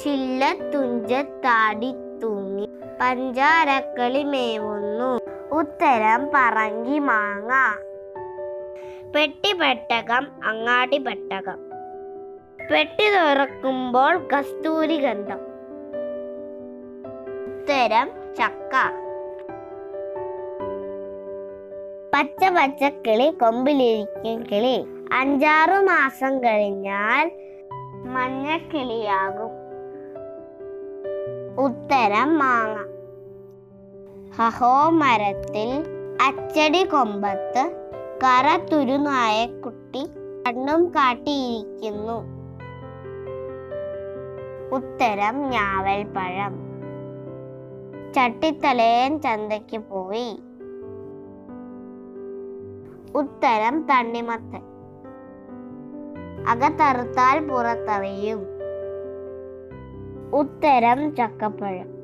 ചില്ല തുഞ്ചത്താടി തൂങ്ങി പഞ്ചാരക്കളി മേവുന്നു ഉത്തരം പറങ്കി മാങ്ങ. പെട്ടിപെട്ടകം അങ്ങാടി പെട്ടകം പെട്ടി തുറക്കുമ്പോൾ കസ്തൂരി ഗന്ധം. ഉത്തരം ചക്ക. പച്ച പച്ചക്കിളി കിളി കൊമ്പിലിരിക്കും കിളി. അഞ്ചാറു മാസം കഴിഞ്ഞാൽ മഞ്ഞക്കിളിയാകും. ഉത്തരം മാങ്ങ. ഹഹോ മരത്തിൽ അച്ചടി കൊമ്പത്ത് കറ തുരുനായക്കുട്ടി കണ്ണും കാട്ടിയിരിക്കുന്നു. ഉത്തരം ഞാവൽ പഴം ചട്ടിത്തലയൻ ചന്തയ്ക്ക് പോയി. ഉത്തരം തണ്ണിമത്തൻ. അകത്തറുത്താൽ പുറത്തറിയും. ഉത്തരം ചക്കപ്പഴം.